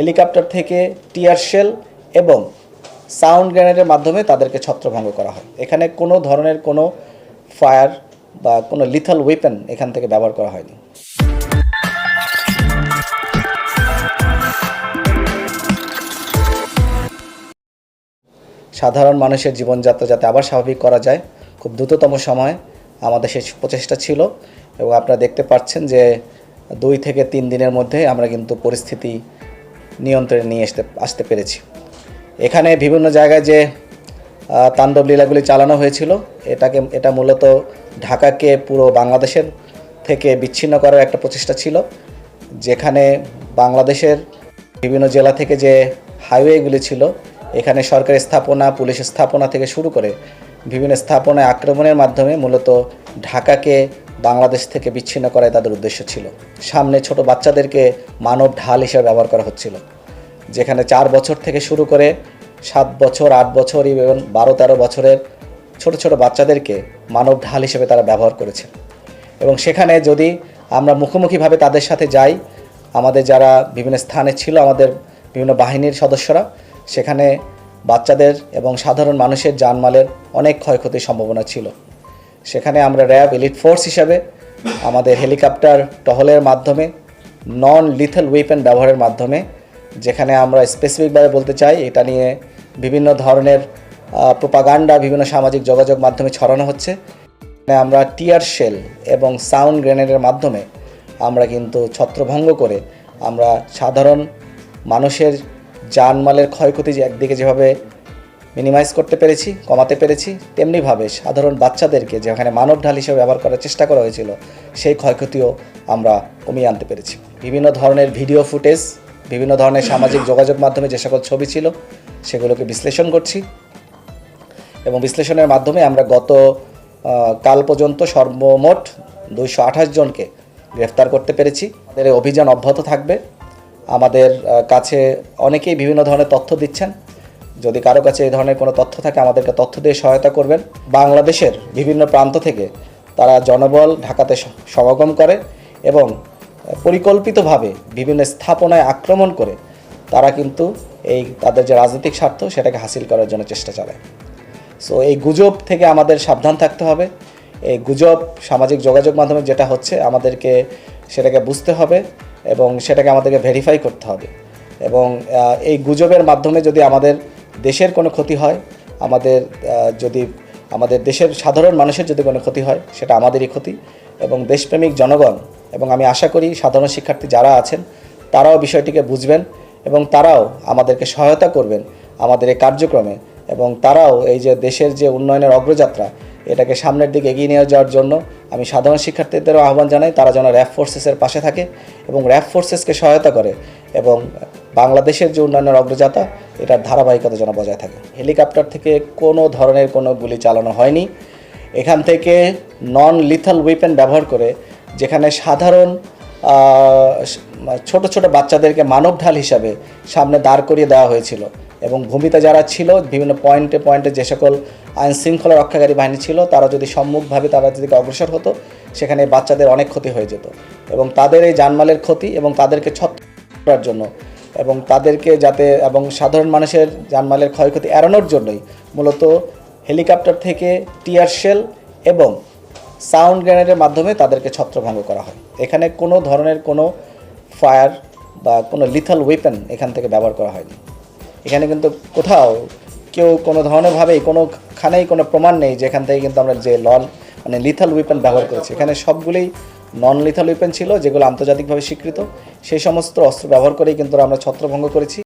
Helicopter থেকে tear shell এবং sound গ্রেনেডের মাধ্যমে তাদেরকে ছত্রভঙ্গ করা হয়। এখানে কোনো ধরনের কোনো ফায়ার বা কোনো লিথাল ওয়েপন এখান থেকে ব্যবহার করা হয়নি। সাধারণ মানুষের জীবনযাত্রা যাতে আবার স্বাভাবিক করা যায়, খুব দ্রুততম সময় আমাদের সেই প্রচেষ্টা ছিল এবং আপনারা দেখতে পাচ্ছেন যে দুই থেকে তিন দিনের মধ্যে আমরা কিন্তু পরিস্থিতি নিয়ন্ত্রণে নিয়ে আসতে আসতে পেরেছি। এখানে বিভিন্ন জায়গায় যে তাণ্ডব লীলাগুলি চালানো হয়েছিল, এটাকে, এটা মূলত ঢাকাকে পুরো বাংলাদেশের থেকে বিচ্ছিন্ন করার একটা প্রচেষ্টা ছিল, যেখানে বাংলাদেশের বিভিন্ন জেলা থেকে যে হাইওয়েগুলি ছিল, এখানে সরকারি স্থাপনা, পুলিশ স্থাপনা থেকে শুরু করে বিভিন্ন স্থাপনায় আক্রমণের মাধ্যমে মূলত ঢাকাকে বাংলাদেশ থেকে বিচ্ছিন্ন করাই তাদের উদ্দেশ্য ছিল। সামনে ছোট বাচ্চাদেরকে মানব ঢাল হিসেবে ব্যবহার করা হচ্ছিল। যেখানে চার বছর থেকে শুরু করে সাত বছর, আট বছর এবং বারো, তেরো বছরের ছোট ছোট বাচ্চাদেরকে মানব ঢাল হিসেবে তারা ব্যবহার করেছে। এবং সেখানে যদি আমরা মুখোমুখিভাবে তাদের সাথে যাই, আমাদের যারা বিভিন্ন স্থানে ছিল, আমাদের বিভিন্ন বাহিনীর সদস্যরা, সেখানে বাচ্চাদের এবং সাধারণ মানুষের জানমালের অনেক ক্ষয়ক্ষতির সম্ভাবনা ছিল। সেখানে আমরা র্যাব এলিট ফোর্স হিসাবে আমাদের হেলিকপ্টার টহলের মাধ্যমে নন লিথেল ওয়েপেন ব্যবহারের মাধ্যমে যেখানে আমরা স্পেসিফিকভাবে বলতে চাই, এটা নিয়ে বিভিন্ন ধরনের প্রোপাগান্ডা বিভিন্ন সামাজিক যোগাযোগ মাধ্যমে ছড়ানো হচ্ছে। আমরা টিয়ার শেল এবং সাউন্ড গ্রেনেডের মাধ্যমে আমরা কিন্তু ছত্রভঙ্গ করে আমরা সাধারণ মানুষের জানমালের ক্ষয়ক্ষতি যে একদিকে যেভাবে মিনিমাইজ করতে পেরেছি, কমাতে পেরেছি, তেমনিভাবে সাধারণ বাচ্চাদেরকে যেখানে মানব ঢাল হিসেবে ব্যবহার করার চেষ্টা করা হয়েছিল, সেই ক্ষয়ক্ষতিও আমরা কমিয়ে আনতে পেরেছি। বিভিন্ন ধরনের ভিডিও ফুটেজ বিভিন্ন ধরনের সামাজিক যোগাযোগ মাধ্যমে যে সকল ছবি ছিল, সেগুলোকে বিশ্লেষণ করছি। এবং বিশ্লেষণের মাধ্যমে আমরা গত কাল পর্যন্ত সর্বমোট দুইশো আঠাশ জনকে গ্রেফতার করতে পেরেছি। আমাদের অভিযান অব্যাহত থাকবে। আমাদের কাছে অনেকেই বিভিন্ন ধরনের তথ্য দিচ্ছেন। যদি কারও কাছে এই ধরনের কোনো তথ্য থাকে, আমাদেরকে তথ্য দিয়ে সহায়তা করবেন। বাংলাদেশের বিভিন্ন প্রান্ত থেকে তারা জনবল ঢাকাতে সমাগম করে এবং পরিকল্পিতভাবে বিভিন্ন স্থাপনায় আক্রমণ করে তারা কিন্তু এই তাদের যে রাজনৈতিক স্বার্থ সেটাকে হাসিল করার জন্য চেষ্টা চালায়। সো এই গুজব থেকে আমাদের সাবধান থাকতে হবে। এই গুজব সামাজিক যোগাযোগ মাধ্যমে যেটা হচ্ছে, আমাদেরকে সেটাকে বুঝতে হবে এবং সেটাকে আমাদেরকে ভেরিফাই করতে হবে। এবং এই গুজবের মাধ্যমে যদি আমাদের দেশের কোনো ক্ষতি হয়, আমাদের যদি আমাদের দেশের সাধারণ মানুষের যদি কোনো ক্ষতি হয়, সেটা আমাদেরই ক্ষতি এবং দেশপ্রেমিক জনগণ এবং আমি আশা করি সাধারণ শিক্ষার্থী যারা আছেন, তারাও বিষয়টিকে বুঝবেন এবং তারাও আমাদেরকে সহায়তা করবেন আমাদের এই কার্যক্রমে এবং তারাও এই যে দেশের যে উন্নয়নের অগ্রযাত্রা, এটাকে সামনের দিকে এগিয়ে নিয়ে যাওয়ার জন্য আমি সাধারণ শিক্ষার্থীদেরও আহ্বান জানাই, তারা যেন র্যাব ফোর্সেসের পাশে থাকে এবং র্যাব ফোর্সেসকে সহায়তা করে এবং বাংলাদেশের যে উন্নয়নের অগ্রযাত্রা, এটার ধারাবাহিকতা যেন বজায় থাকে। হেলিকপ্টার থেকে কোনো ধরনের কোনো গুলি চালানো হয়নি। এখান থেকে নন লিথাল ওয়েপেন ব্যবহার করে যেখানে সাধারণ ছোট ছোট বাচ্চাদেরকে মানব ঢাল হিসাবে সামনে দাঁড় করিয়ে দেওয়া হয়েছিল এবং ভূমিতে যারা ছিল, বিভিন্ন পয়েন্টে পয়েন্টে যে সকল আইন শৃঙ্খলা রক্ষাকারী বাহিনী ছিল, তারা যদি সম্মুখভাবে তারা যদি অগ্রসর হতো, সেখানে বাচ্চাদের অনেক ক্ষতি হয়ে যেত। এবং তাদের এই জানমালের ক্ষতি এবং তাদেরকে ছত্র করার জন্য এবং তাদেরকে যাতে, এবং সাধারণ মানুষের জানমালের ক্ষয়ক্ষতি এড়ানোর জন্যই মূলত হেলিকপ্টার থেকে টিয়ার শেল এবং সাউন্ড গ্রেনেডের মাধ্যমে তাদেরকে ছত্রভঙ্গ করা হয়। এখানে কোনো ধরনের কোনো ফায়ার বা কোনো লিথাল ওয়েপন এখান থেকে ব্যবহার করা হয়নি। এখানে কিন্তু কোথাও কেউ কোনো ধরনেরভাবেই কোনোখানেই কোনো প্রমাণ নেই যেখান থেকে কিন্তু আমরা যে লল মানে লিথাল ওয়েপন ব্যবহার করেছি। এখানে সবগুলোই নন লিথাল ওয়েপন ছিল, যেগুলো আন্তর্জাতিকভাবে স্বীকৃত। সেই সমস্ত অস্ত্র ব্যবহার করেই কিন্তু আমরা ছত্রভঙ্গ করেছি।